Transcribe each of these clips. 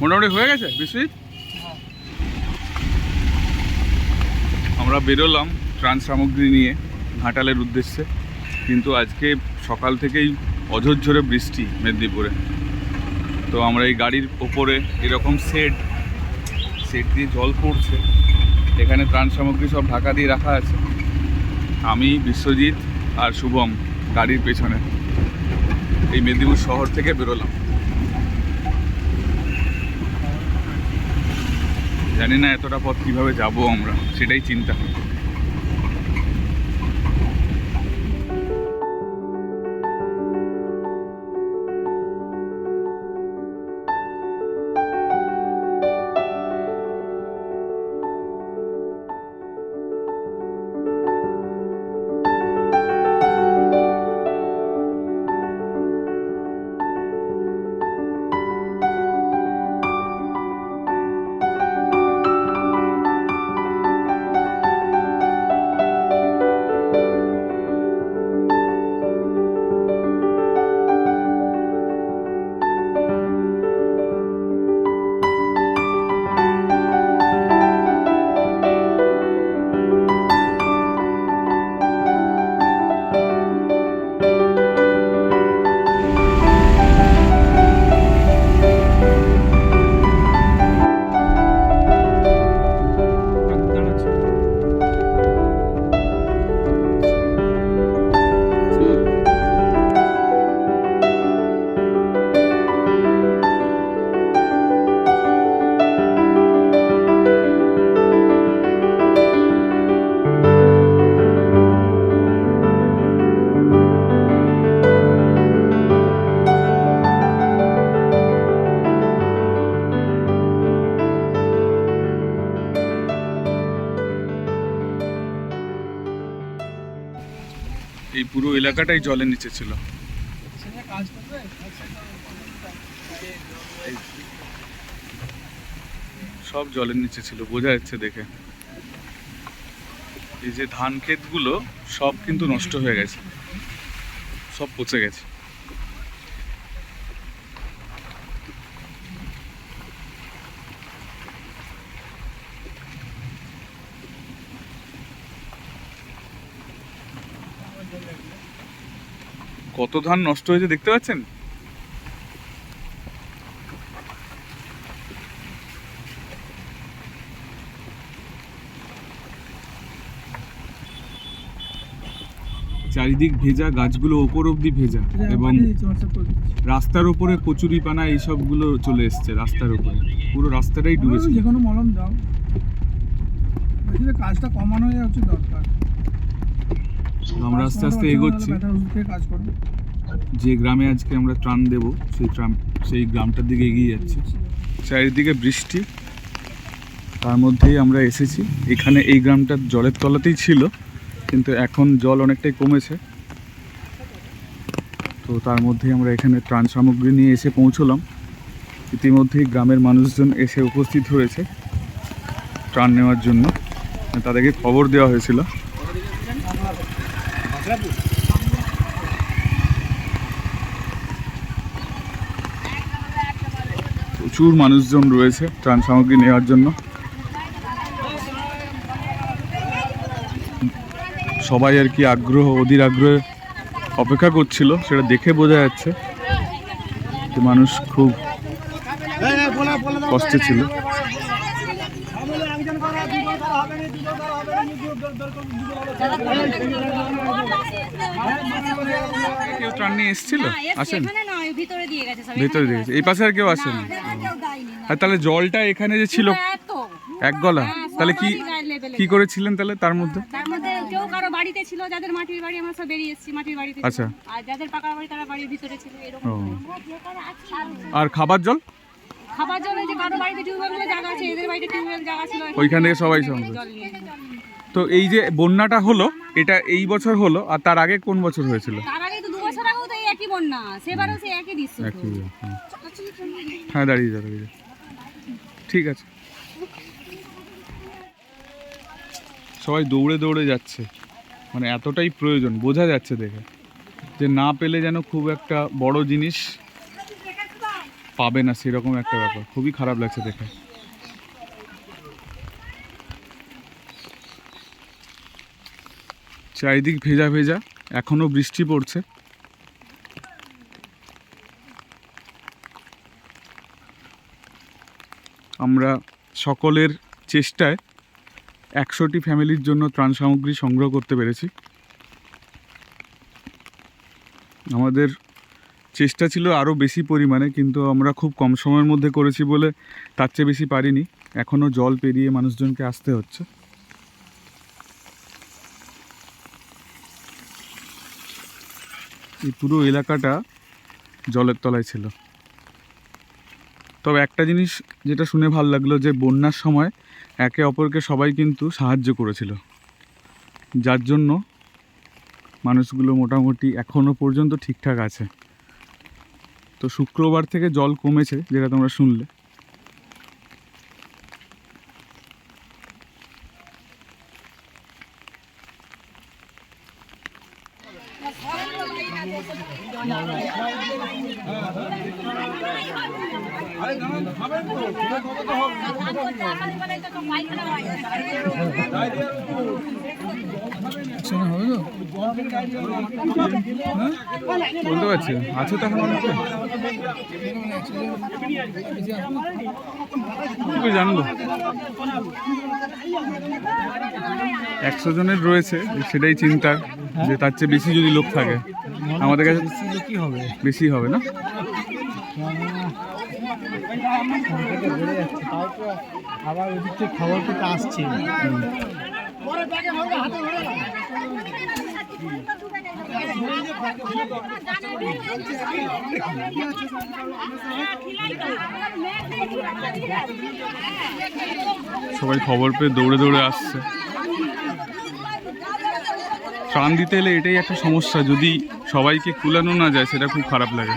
মোটামুটি হয়ে গেছে বিশ্বজিৎ আমরা বেরোলাম ত্রাণ সামগ্রী নিয়ে ঘাটালের উদ্দেশ্যে। কিন্তু আজকে সকাল থেকেই অঝরঝরে বৃষ্টি মেদিনীপুরে। তো আমরা এই গাড়ির ওপরে এরকম সেট সেট দিয়ে জল পড়ছে। এখানে ত্রাণ সামগ্রী সব ঢাকা দিয়ে রাখা আছে। আমি, বিশ্বজিৎ আর শুভম গাড়ির পেছনে। এই মেদিনীপুর শহর থেকে বেরোলাম। জানি না এতটা পথ কীভাবে যাব আমরা, সেটাই চিন্তা। এলাকাটাই জলের নিচে ছিল। সব জলের নিচে ছিল, বোঝা যাচ্ছে দেখে। এই যে ধান ক্ষেতগুলো, সব কিন্তু নষ্ট হয়ে গেছে। সব পচে গেছে। কত ধান নষ্ট হয়েছে দেখতে পাচ্ছেন? চারিদিক ভেজা গাছগুলো ওপর অব্দি ভেজা এবং রাস্তার উপরে কচুরি পানা এইসবগুলো চলে এসছে রাস্তার উপরে পুরো রাস্তাটাই ডুবেছে যে কোনো মলম দাও। কাজটা কমানোই হচ্ছে দরকার। আমরা আস্তে আস্তে এগোচ্ছি। যে গ্রামে আজকে আমরা ত্রাণ দেব, সেই ট্রাম সেই গ্রামটার দিকে এগিয়ে যাচ্ছি। চারিদিকে বৃষ্টি, তার মধ্যেই আমরা এসেছি। এখানে এই গ্রামটা জলের তলাতেই ছিল, কিন্তু এখন জল অনেকটাই কমেছে। তো তার মধ্যেই আমরা এখানে ত্রাণ সামগ্রী নিয়ে এসে পৌঁছলাম। ইতিমধ্যেই গ্রামের মানুষজন এসে উপস্থিত হয়েছে ত্রাণ নেওয়ার জন্য। তাদেরকে খবর দেওয়া হয়েছিল। প্রচুর মানুষজন রয়েছে ত্রাণ সামগ্রী নেওয়ার জন্য। সবাই আর কি আগ্রহ অধীর আগ্রহে অপেক্ষা করছিল সেটা দেখে বোঝা যাচ্ছে মানুষ খুব কষ্টে ছিল। কেউ ত্রাণ নিয়ে এসেছিল? আসেন? ভিতরে দিয়ে গেছে ভেতরে এই পাশে আর কেউ আসেনি? আর তাহলে জলটা এখানে যে ছিল এক গলা হ্যাঁ, তাহলে কি কি করেছিলেন তাহলে তার মধ্যে? তার মধ্যে কেউ কারও বাড়িতে ছিল যাদের মাটির বাড়ি আমরা সব বেরিয়ে এসেছি মাটির বাড়িতে আচ্ছা। আর যাদের পাকা বাড়ি তারা বাড়ির ভিতরে ছিল এরকম আর খাবার জল? খাবার জন্য যে কারও বাড়িতে টিউবওয়েল জায়গা আছে এদের বাড়িতে টিউবওয়েল জায়গা ছিল। ওইখান থেকে সবাই সংগ্রহ। তো এই যে বন্যাটা হলো এটা এই বছর হলো আর তার আগে কোন বছর হয়েছিল? হ্যাঁ। হ্যাঁ দাঁড়িয়ে যা দাঁড়িয়ে ঠিক আছে। সবাই দৌড়ে দৌড়ে যাচ্ছে। মানে এতটাই প্রয়োজন বোঝা যাচ্ছে দেখে। যে না পেলে যেন খুব একটা বড় জিনিস পাবে না সেরকম একটা ব্যাপার। খুবই খারাপ লাগছে দেখে। চারিদিক ভেজা ভেজা, এখনও বৃষ্টি পড়ছে। আমরা সকলের চেষ্টায় একশোটি ফ্যামিলির জন্য ত্রাণ সামগ্রী সংগ্রহ করতে পেরেছি। আমাদের চেষ্টা ছিল আরও বেশি পরিমাণে, কিন্তু আমরা খুব কম সময়ের মধ্যে করেছি বলে তার চেয়ে বেশি পারিনি। এখনও জল পেরিয়ে মানুষজনকে আসতে হচ্ছে। এই পুরো এলাকাটা জলের তলায় ছিল। তবে একটা জিনিস যেটা শুনে ভালো লাগল যে, বন্যার সময় একে অপরকে সবাই কিন্তু সাহায্য করেছিল। যার জন্য মানুষগুলো মোটামুটি এখনও পর্যন্ত ঠিকঠাক আছে। তো শুক্রবার থেকে জল কমেছে, যেটা তোমরা শুনলে। বলতে পারছি। আছে তো এখন অনেকে জানব? একশো জনের রয়েছে, সেটাই চিন্তার যে তার চেয়ে বেশি যদি লোক থাকে। আমাদের কাছে কি হবে। বেশি হবে না? আবার ওদিক থেকে খবর পেতে আসছে সবাই খবর পেয়ে দৌড়ে দৌড়ে আসছে। ত্রাণ দিতে এলে এটাই একটা সমস্যা। যদি সবাইকে কুলানো না যায় সেটা খুব খারাপ লাগে।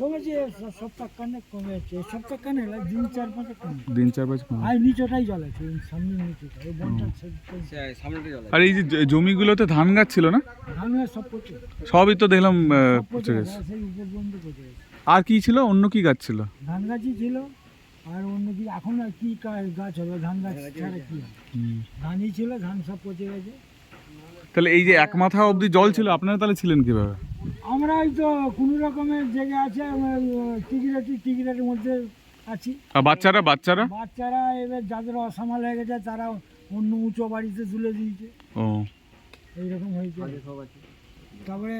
কমেছে সপ্তাহ কানে কমেছে। সপ্তাহ কানে দিন চার পাঁচ কমে। দিন চার পাঁচ কমলো। আর নিচটাই জল আছে সামনে নিচটা এই বনটা আর এই যে জমিগুলোতে ধান গাছ ছিল না? ধান সব পচে সবই তো দেখলাম পচে গেছে গেছে। গেছে। আর কি ছিল? অন্য কি গাছ ছিল? ধান গাছই ছিল আর অন্য কি এখন আর কি কা- গাছ হবে? ধান গাছ ছাড়া কি ধানই ছিল ধান সব পচে গেছে। তাহলে এই যে এক মাথা অবধি জল ছিল আপনারা তাহলে ছিলেন কীভাবে? আমরা তো কোনো রকমের জায়গা আছে টিকিরাটি টিকিরাটির মধ্যে আছি। আর বাচ্চারা বাচ্চারা? বাচ্চারা এবার যাদের অসামাল হয়ে গেছে তারা অন্য উঁচু বাড়িতে তুলে দিয়েছে। ও। এইরকম হয়েছে। তারপরে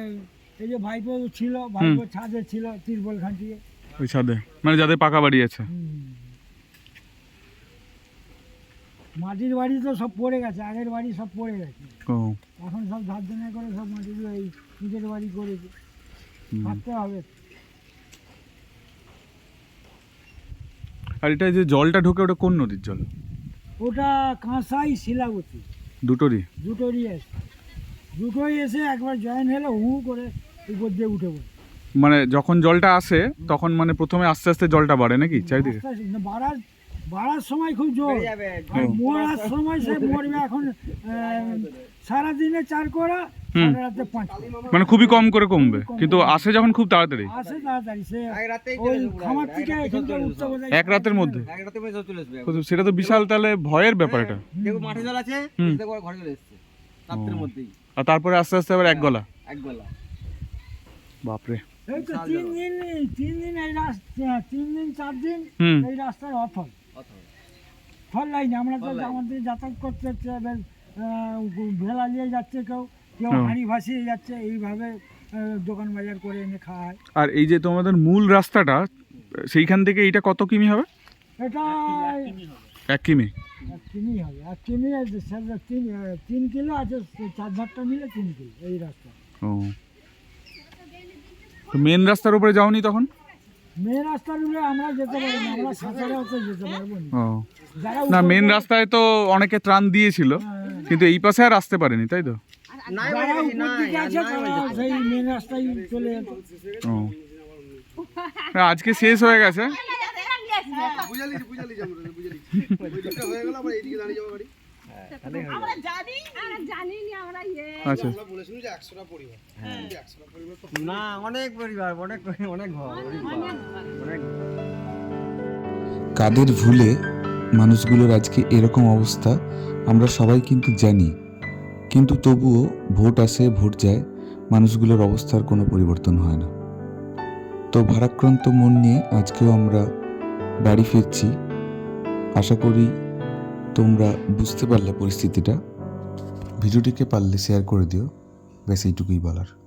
এই যে ভাইপো ছিল ভাইপো ছাদে ছিল তিরপল খাটিয়ে ওই ছাদে। মানে যাদের পাকা বাড়ি আছে। মাটির বাড়ি তো সব পড়ে গেছে আগের বাড়ি সব পড়ে গেছে। ও। এখন সব ধার দেনা করে সব মাটির এই নিজের বাড়ি করেছে। থাকতে হবে। আর এটা যে জলটা ঢোকে ওটা কোন নদীর জল? ওটা কাঁসাই শিলাবতী। দুটোরই? দুটোরই এসে দুটোই এসে একবার জয়েন হলে হু করে উপর দিয়ে উঠে পড়ে। মানে যখন জলটা আসে তখন মানে প্রথমে আস্তে আস্তে জলটা বাড়ে নাকি চারিদিকে? আস্তে আস্তে- না, বাড়ার বাড়ার সময় খুব জোর। মরার সময় সে মরবে এখন সারাদিনে চার করা সারা রাতে পাঁচ করা। মানে খুবই কম করে কমবে কিন্তু আসে যখন খুব তাড়াতাড়ি। আসে তাড়াতাড়ি সে ওই খামার থেকে এখান থেকে এক রাতের মধ্যে। এক রাতে মধ্যে চলে আসবে সেটা তো বিশাল তাহলে ভয়ের ব্যাপার এটা। দেখো মাঠে জল আছে দেখো ঘরে চলে এসছে রাত্রের মধ্যেই। আর তারপরে আস্তে আস্তে আবার এক গলা। এক বেলা বাপরে। এই তো তিন দিন তিন দিন এই রাস্তা তিন দিন চার দিন হুম। এই রাস্তায় অথল। ফল লাইন আমরা তো আমাদের যাতায়াত করতে হচ্ছে আহ, ভেলা নিয়ে যাচ্ছে কেউ কেউ। হাঁড়ি ভাসিয়ে যাচ্ছে এইভাবে দোকান বাজার করে এনে খাওয়া হয় আর এই যে তোমাদের মূল রাস্তাটা সেইখান থেকে এইটা কত কিমি হবে? এটা এক কিমি। এক কিমি হবে। এক কিমি তিন তিন কিলো আছে চার ধারটা মিলে তিন কিলো এই রাস্তা। ও। তো মেন রাস্তার উপরে যাওনি তখন? মেন রাস্তার উপরে আমরা যেতে পারব না আমরা সাঁতারে যেতে পারব না। ও। না মেন রাস্তায় তো অনেকে ত্রাণ দিয়েছিল। হ্যাঁ, কিন্তু এই পাশে আর আসতে পারেনি তাই তো? না, আজকে শেষ হয়ে গেছে। আমরা জানিনি আমরা আচ্ছা। না অনেক পরিবার অনেক অনেক অনেক ঘর, অনেক কাদের ভুলে মানুষগুলোর আজকে এরকম অবস্থা আমরা সবাই কিন্তু জানি, কিন্তু তবুও ভোট আসে, ভোট যায়, মানুষগুলোর অবস্থার কোনো পরিবর্তন হয় না। তো ভারাক্রান্ত মন নিয়ে আজকেও আমরা বাড়ি ফিরছি। আশা করি তোমরা বুঝতে পারলে পরিস্থিতিটা। ভিডিওটিকে পারলে শেয়ার করে দিও। ব্যাস এইটুকুই বলার।